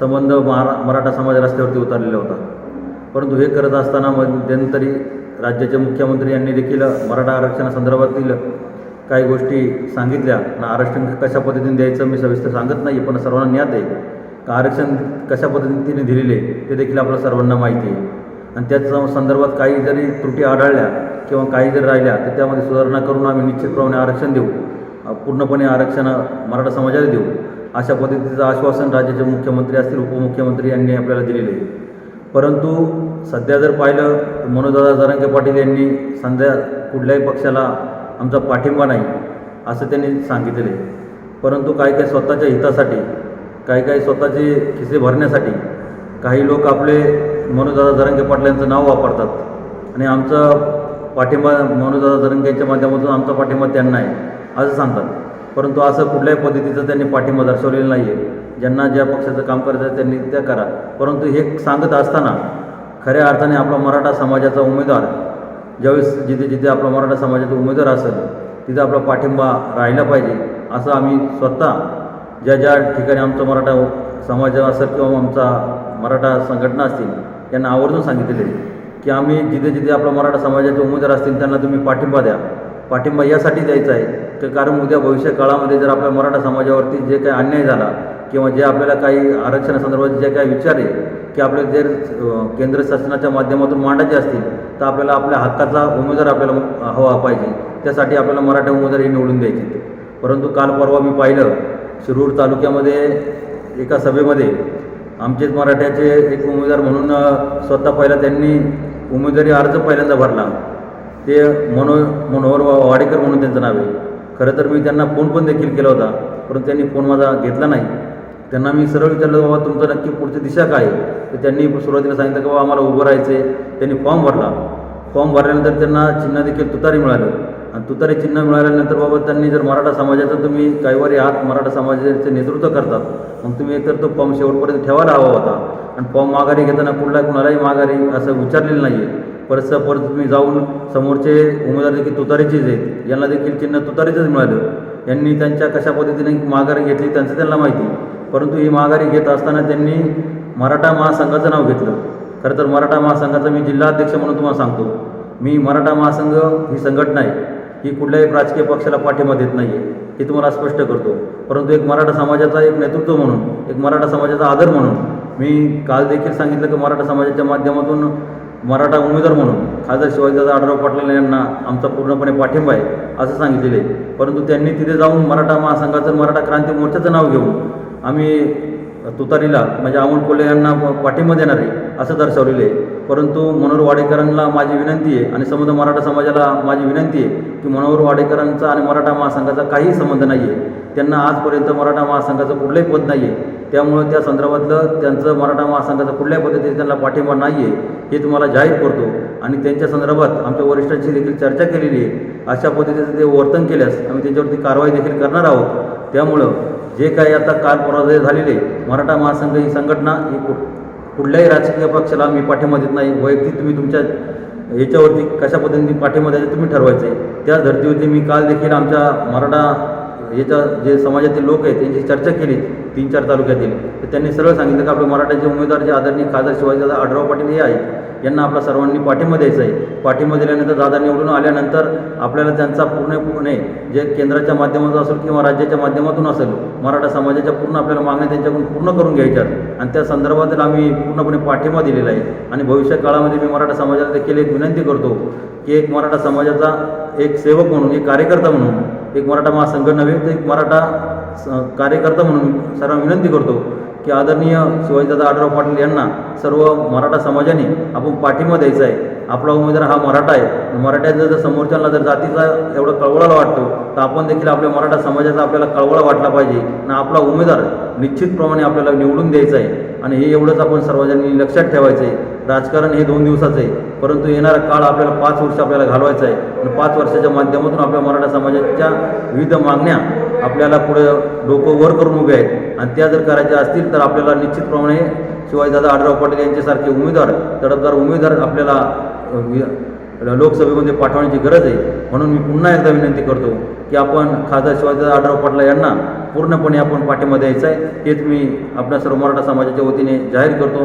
संबंध महारा मराठा समाज रस्त्यावरती उतरलेला होता. परंतु हे करत असताना मध्यंतरी राज्याचे मुख्यमंत्री यांनी देखील मराठा आरक्षणासंदर्भातील काही गोष्टी सांगितल्या. आणि आरक्षण कशा पद्धतीने द्यायचं मी सविस्तर सांगत नाही पण सर्वांना ज्ञात आहे. का आरक्षण कशा पद्धतीने दिलेले ते देखील आपल्या सर्वांना माहिती आहे. आणि त्याच संदर्भात काही जरी त्रुटी आढळल्या किंवा काही जरी राहिल्या तर त्यामध्ये सुधारणा करून आम्ही निश्चितप्रमाणे आरक्षण देऊ. पूर्णपणे आरक्षण मराठा समाजाला देऊ. अशा पद्धतीचं आश्वासन राज्याचे मुख्यमंत्री असतील उपमुख्यमंत्री यांनी आपल्याला दिलेले आहे. परंतु सध्या जर पाहिलं तर मनोजदादा जरांगे पाटील यांनी सध्या कुठल्याही पक्षाला आमचा पाठिंबा नाही असं त्यांनी सांगितलेलं आहे. परंतु काही काही स्वतःच्या हितासाठी काही काही स्वतःचे खिसे भरण्यासाठी काही लोक आपले मनोजदादा जरांगे पाटील यांचं नाव वापरतात. आणि आमचा पाठिंबा मनोजदादा यांच्या माध्यमातून आमचा पाठिंबा त्यांना आहे असं सांगतात. परंतु असं कुठल्याही पद्धतीचं त्यांनी पाठिंबा दर्शवलेला नाही आहे ज्यांना ज्या पक्षाचं काम करायचं त्यांनी त्या करा. परंतु हे सांगत असताना खऱ्या अर्थाने आपला मराठा समाजाचा उमेदवार ज्यावेळेस जिथे जिथे आपला मराठा समाजाचा उमेदवार असेल तिथे आपला पाठिंबा राहिला पाहिजे असं आम्ही स्वतः ज्या ज्या ठिकाणी आमचा मराठा समाज असेल किंवा आमचा मराठा संघटना असतील यांना आवर्जून सांगितलेले की आम्ही जिथे जिथे आपला मराठा समाजाचे उमेदवार असतील त्यांना तुम्ही पाठिंबा द्या. पाठिंबा यासाठी द्यायचा आहे. कारण उद्या भविष्य काळामध्ये जर आपल्या मराठा समाजावरती जे काही अन्याय झाला किंवा जे आपल्याला काही आरक्षणासंदर्भात जे काही विचार आहे की आपले जे केंद्र शासनाच्या माध्यमातून मांडायचे असतील तर आपल्याला आपल्या हक्काचा उमेदवार आपल्याला हवा पाहिजे. त्यासाठी आपल्याला मराठा उमेदवार हे निवडून द्यायचे. परंतु काल परवा मी पाहिलं शिरूर तालुक्यामध्ये एका सभेमध्ये आमचेच मराठ्याचे एक उमेदवार म्हणून स्वतः पहिला त्यांनी उमेदवारी अर्ज पहिल्यांदा भरला. ते मनो मनोहर वाडेकर म्हणून त्यांचं नाव आहे. खरं तर मी त्यांना फोन पण देखील केला होता परंतु त्यांनी फोन माझा घेतला नाही. त्यांना मी सरळ विचारलं बाबा तुमचं नक्की पुढची दिशा काय आहे? तर त्यांनी सुरुवातीला सांगितलं की बाबा आम्हाला उभं राहायचं त्यांनी फॉर्म भरला. फॉर्म भरल्यानंतर त्यांना चिन्ह देखील तुतारी मिळालं. आणि तुतारी चिन्ह मिळाल्यानंतर बाबा त्यांनी जर मराठा समाजाचं तुम्ही काहीवारी आहात मराठा समाजाचे नेतृत्व करतात मग तुम्ही एकतर तो फॉर्म शेवटपर्यंत ठेवायला हवा होता. आणि फॉर्म माघारी घेताना कुठला कुणालाही माघारी असं विचारलेलं नाही आहे परत परत तुम्ही जाऊन समोरचे उमेदवार देखील तुतारीचेच आहेत. यांना देखील चिन्ह तुतारीचंच मिळालं. यांनी त्यांच्या कशा पद्धतीने माघारी घेतली त्यांचं त्यांना माहिती. परंतु ही माघारी घेत असताना त्यांनी मराठा महासंघाचं नाव घेतलं. खरं तर मराठा महासंघाचा मी जिल्हाध्यक्ष म्हणून तुम्हाला सांगतो. मी मराठा महासंघ ही संघटना आहे. ही कुठल्याही राजकीय पक्षाला पाठिंबा देत नाही आहे हे तुम्हाला स्पष्ट करतो. परंतु एक मराठा समाजाचा एक नेतृत्व म्हणून एक मराठा समाजाचा आदर म्हणून मी काल देखील सांगितलं की मराठा समाजाच्या माध्यमातून मराठा उमेदवार म्हणून खासदार शिवाजीदादा आढळराव पाटील यांना आमचा पूर्णपणे पाठिंबा आहे असं सांगितलेलं आहे. परंतु त्यांनी तिथे जाऊन मराठा महासंघाचं मराठा क्रांती मोर्चाचं नाव घेऊन आम्ही तुतारीला म्हणजे अमोल कोल्हे यांना पाठिंबा देणार आहे असं दर्शवलेलं आहे. परंतु मनोहर वाडेकरांना माझी विनंती आहे आणि समजा मराठा समाजाला माझी विनंती आहे की मनोहर वाडेकरांचा आणि मराठा महासंघाचा काहीही संबंध नाही आहे त्यांना आजपर्यंत मराठा महासंघाचं कुठलंही पद नाही आहे त्यामुळं त्या संदर्भातलं त्यांचं मराठा महासंघाचा कुठल्याही पद्धतीने त्यांना पाठिंबा नाही आहे हे तुम्हाला जाहीर करतो. आणि त्यांच्या संदर्भात आमच्या वरिष्ठांशी देखील चर्चा केलेली आहे. अशा पद्धतीचं ते वर्तन केल्यास आम्ही त्यांच्यावरती कारवाई देखील करणार आहोत. त्यामुळं जे काही आता काल पराजय झालेले मराठा महासंघ ही संघटना ही कुठल्याही राजकीय पक्षाला मी पाठिंबा देत नाही. वैयक्तिक तुम्ही तुमच्या याच्यावरती कशा पद्धतीने पाठिंबा द्यायचं तुम्ही ठरवायचे त्याच त्या धर्तीवरती मी काल देखील आमच्या मराठा याच्या जे समाजातील लोक आहेत त्यांची चर्चा केली तीन चार तालुक्यातील. तर त्यांनी सरळ सांगितलं की आपले मराठ्याचे उमेदवार जे आदरणीय खासदार शिवाजीदादा आढराव पाटील हे आहेत यांना आपल्या सर्वांनी पाठिंबा द्यायचा आहे. पाठिंबा दिल्यानंतर दादा निवडून आल्यानंतर आपल्याला त्यांचा पूर्णपणे जे केंद्राच्या माध्यमातून असेल किंवा राज्याच्या माध्यमातून असेल मराठा समाजाच्या पूर्ण आपल्याला मागण्या त्यांच्याकडून पूर्ण करून घ्यायच्यात. आणि त्या संदर्भातील आम्ही पूर्णपणे पाठिंबा दिलेला आहे. आणि भविष्य काळामध्ये मी मराठा समाजाला देखील एक विनंती करतो की एक मराठा समाजाचा एक सेवक म्हणून एक कार्यकर्ता म्हणून एक मराठा महासंघ नव्हे तर एक मराठा स- कार्यकर्ता म्हणून सर्वांना विनंती करतो की आदरणीय शिवाजीदादा आढराव पाटील यांना सर्व मराठा समाजाने आपण पाठिंबा द्यायचा आहे. आपला उमेदवार हा मराठा आहे. मराठ्याचा जर समोरच्यांना जर जातीचा एवढा कळवळाला वाटतो तर आपण देखील आपल्या मराठा समाजाचा आपल्याला कळवळा वाटला पाहिजे. आणि आपला उमेदवार निश्चितप्रमाणे आपल्याला निवडून द्यायचा आहे. आणि हे एवढंच आपण सर्वजणांनी लक्षात ठेवायचं आहे. राजकारण हे दोन दिवसाचं आहे. परंतु येणारा काळ आपल्याला पाच वर्ष आपल्याला घालवायचा आहे. आणि पाच वर्षाच्या माध्यमातून आपल्या मराठा समाजाच्या विविध मागण्या आपल्याला पुढे डोकं वर करून उभे आहेत. आणि त्या जर करायच्या असतील तर आपल्याला निश्चितप्रमाणे शिवाजीदादा आढराव पाटील यांच्यासारखे उमेदवार तडफदार उमेदवार आपल्याला लोकसभेमध्ये पाठवण्याची गरज आहे. म्हणून मी पुन्हा एकदा विनंती करतो की आपण खासदार शिवाजीदादा आढराव पाटला यांना पूर्णपणे आपण पाठिंबा द्यायचा आहे. तेच मी आपल्या सर्व मराठा समाजाच्या वतीने जाहीर करतो.